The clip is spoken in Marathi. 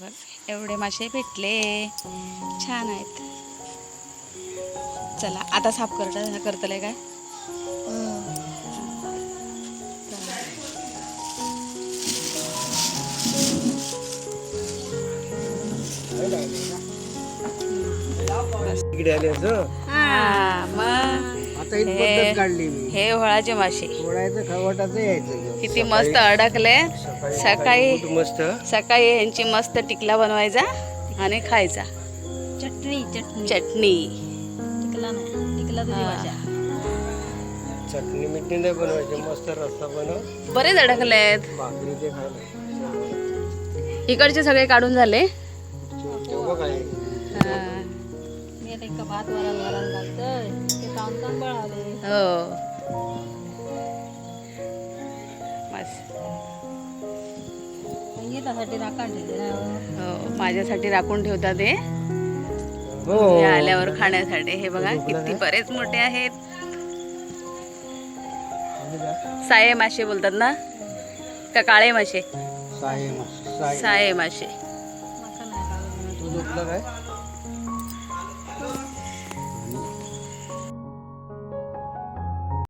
बघ एवढे मासे भेटले. छान आहेत. चला आता साफ करत करतले काय? इकडे आले हा हे- पद्धत काढली मी. हे होळाचे मासे. थोडायचं खवटाचं यायचं घेऊन. किती मस्त अडकले. सकाळी मस्त. सकाळी यांची मस्त टिकला बनवायचा आणि खायचा. चटणी चटणी. चटणी. टिकला नाही. टिकला तुझी हा. भाषा चटणी मिटणी नाही बनवायची. मस्त रस्ता बनव. बरेच अडकलेत. भाकरी ते खायला. इकडचे सगळे काढून झाले. काय. भात वरण वरण घालतोय ते हो. मस्त संगीतासाठी राखण ठेवले ना हो. माझ्यासाठी राखून ठेवतात ते हो. हे आल्यावर खाण्यासाठी. हे बघा किती बरेच मोठे आहेत. साये मासे बोलतात ना? का काळे मासे? साये मस्त साये. मासे. काय?